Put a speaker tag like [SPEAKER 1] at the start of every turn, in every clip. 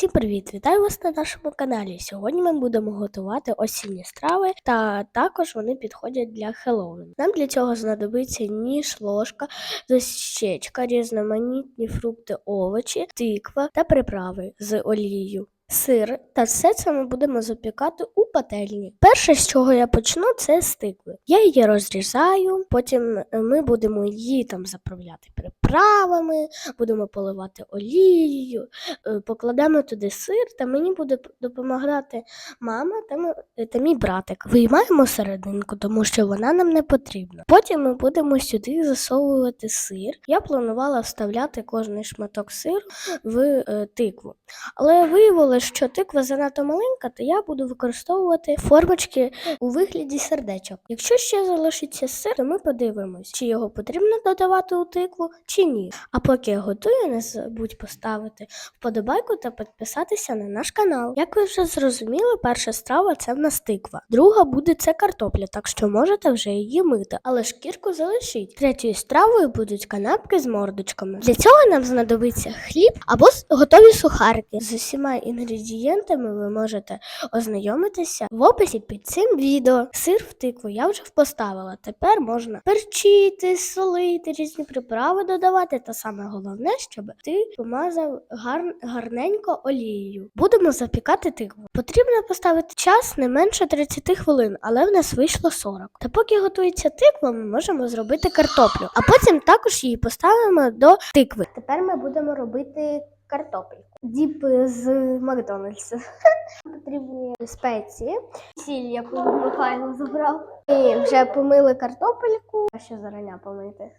[SPEAKER 1] Всім привіт! Вітаю вас на нашому каналі. Сьогодні ми будемо готувати осінні страви, та також вони підходять для Хеллоуіну. Нам для цього знадобиться ніж, ложка, дощечка, різноманітні фрукти, овочі, тиква та приправи з олією. Сир та все це ми будемо запікати у пательні. Перше, з чого я почну, це з тикви. Я її розрізаю, потім ми будемо її там заправляти приправами, будемо поливати олією, е, покладемо туди сир, та мені буде допомагати мама та, та мій братик. Виймаємо серединку, тому що вона нам не потрібна. Потім ми будемо сюди засовувати сир. Я планувала вставляти кожний шматок сиру в е, тикву. Але виявилося, що тиква занадто маленька, то я буду використовувати формочки у вигляді сердечок. Якщо ще залишиться сир, то ми подивимось, чи його потрібно додавати у тикву, чи ні. А поки я готую, не забудь поставити вподобайку та підписатися на наш канал. Як ви вже зрозуміли, перша страва це в нас тиква. Друга буде це картопля, так що можете вже її мити, але шкірку залишіть. Третьою стравою будуть канапки з мордочками. Для цього нам знадобиться хліб або готові сухарики. З усіма інгредієнтами ви можете ознайомитися в описі під цим відео. Сир в тикву я вже поставила. Тепер можна перчити, солити, різні приправи додавати. Та саме головне, щоб ти помазав гар... гарненько олією. Будемо запікати тикву. Потрібно поставити час не менше 30 хвилин, але в нас вийшло 40. Та поки готується тиква, ми можемо зробити картоплю, а потім також її поставимо до тикви. Тепер ми будемо робити картопельку. Діп з Макдональдсу. Потрібні спеції, сіль, яку Михайло забрав. І вже помили картопельку. А ще зараня помити.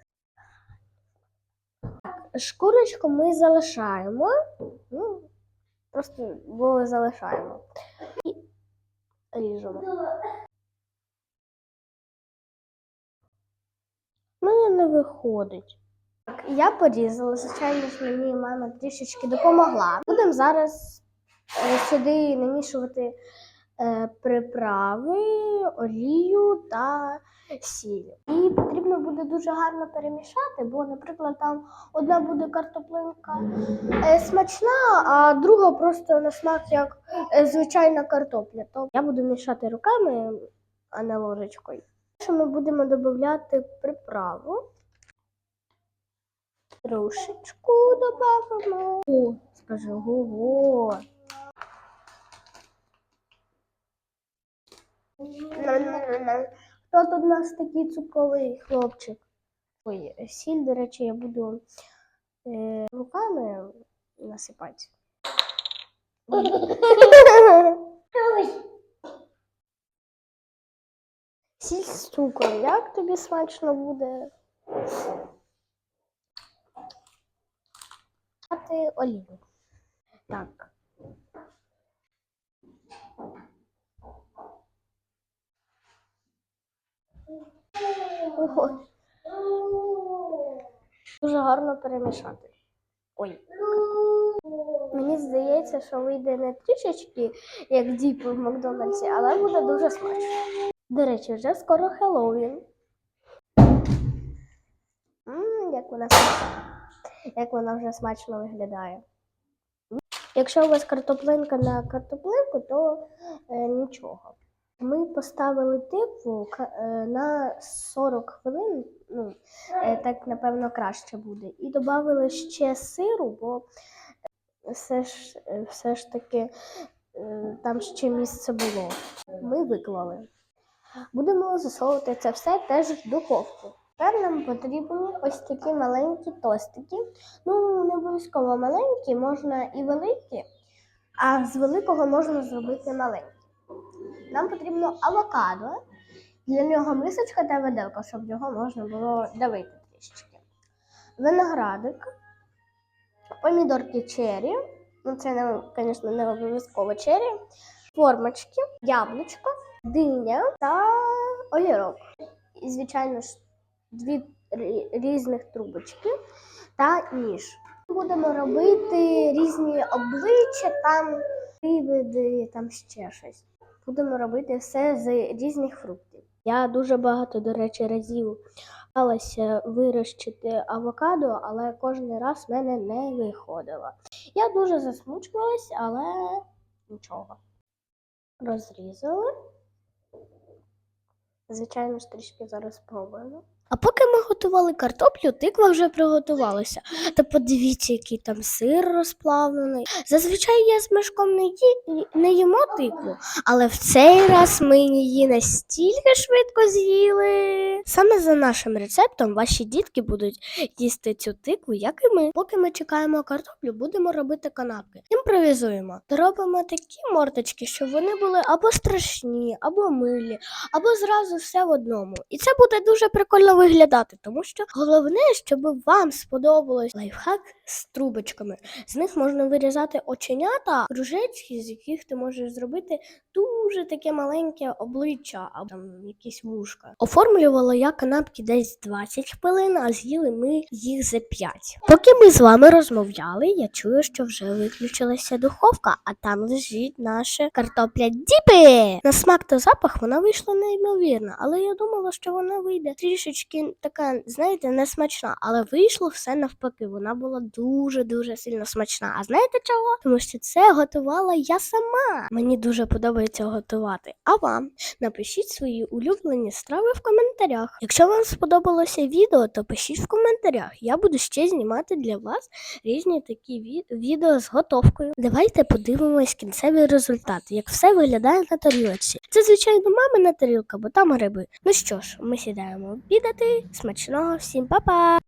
[SPEAKER 1] Шкурочку ми залишаємо. Ну, просто бо залишаємо. І ріжемо. У мене не виходить. Так, я порізала, звичайно ж мені мама трішечки допомогла. Будемо зараз е, сюди намішувати приправи, олію та сіль. І потрібно буде дуже гарно перемішати, бо, наприклад, там одна буде картоплинка е, смачна, а друга просто на смак як е, звичайна картопля. То я буду мішати руками, а не ложечкою. Що ми будемо додати приправу. Трошечку додамо. О, скажи, ого. Хто тут у нас такий цукровий хлопчик? Ой, сіль, до речі, я буду е, руками насипати. Сіль з цукром. Як тобі смачно буде? Олію. Так. Дуже гарно перемішати. Ой. Мені здається, що вийде не трішечки, як діп в Макдональдсі, але буде дуже смачно. До речі, вже скоро Хеллоуін. М, як вона. Як вона вже смачно виглядає. Якщо у вас картоплинка на картоплинку, то е, нічого. Ми поставили типу е, на 40 хвилин, ну, е, так напевно краще буде. І додали ще сиру, бо все ж, е, все ж таки там ще місце було. Ми виклали. Будемо засовувати це все теж в духовку. Тепер нам потрібні ось такі маленькі тостики. Ну, не обов'язково маленькі, можна і великі, а з великого можна зробити маленькі. Нам потрібно авокадо, для нього мисочка та виделка, щоб його можна було давити трішечки. Виноградик, помідорки черрі, ну це, звісно, не обов'язково черрі, формочки, яблучко, диня та огірок. І, звичайно ж, дві рі- різних трубочки та ніж. Будемо робити різні обличчя, там привиди, там ще щось. Будемо робити все з різних фруктів. Я дуже багато, до речі, разів намагалася вирощити авокадо, але кожен раз в мене не виходило. Я дуже засмучувалась, але нічого. Розрізали. Звичайно ж, трішки зараз спробуємо. А поки ми готували картоплю, тиква вже приготувалася. Та подивіться, який там сир розплавлений. Зазвичай я з мешком не, ї... не їмо тикву, але в цей раз ми її настільки швидко з'їли. Саме за нашим рецептом ваші дітки будуть їсти цю тикву, як і ми. Поки ми чекаємо картоплю, будемо робити канапки. Імпровізуємо. Робимо такі морточки, щоб вони були або страшні, або милі, або зразу все в одному. І це буде дуже прикольно виглядати, тому що головне, щоб вам сподобалось лайфхак з трубочками. З них можна вирізати оченята, кружечки, з яких ти можеш зробити дуже таке маленьке обличчя або там якісь вушка. Оформлювала я канапки десь 20 хвилин, а з'їли ми їх за 5. Поки ми з вами розмовляли, я чую, що вже виключилася духовка, а там лежить наша картопля діпи. На смак та запах вона вийшла неймовірна, але я думала, що вона вийде трішечки така, знаєте, несмачна, але вийшло все навпаки. Вона була дуже дуже сильно смачна. А знаєте чого? Тому що це готувала я сама. Мені дуже подобається готувати. А вам напишіть свої улюблені страви в коментарях. Якщо вам сподобалося відео, то пишіть в коментарях. Я буду ще знімати для вас різні такі ві- відео з готовкою. Давайте подивимось кінцевий результат, як все виглядає на тарілці. Це, звичайно, мамина тарілка, бо там гриби. Ну що ж, ми сідаємо обідати. Смачного всім па-па!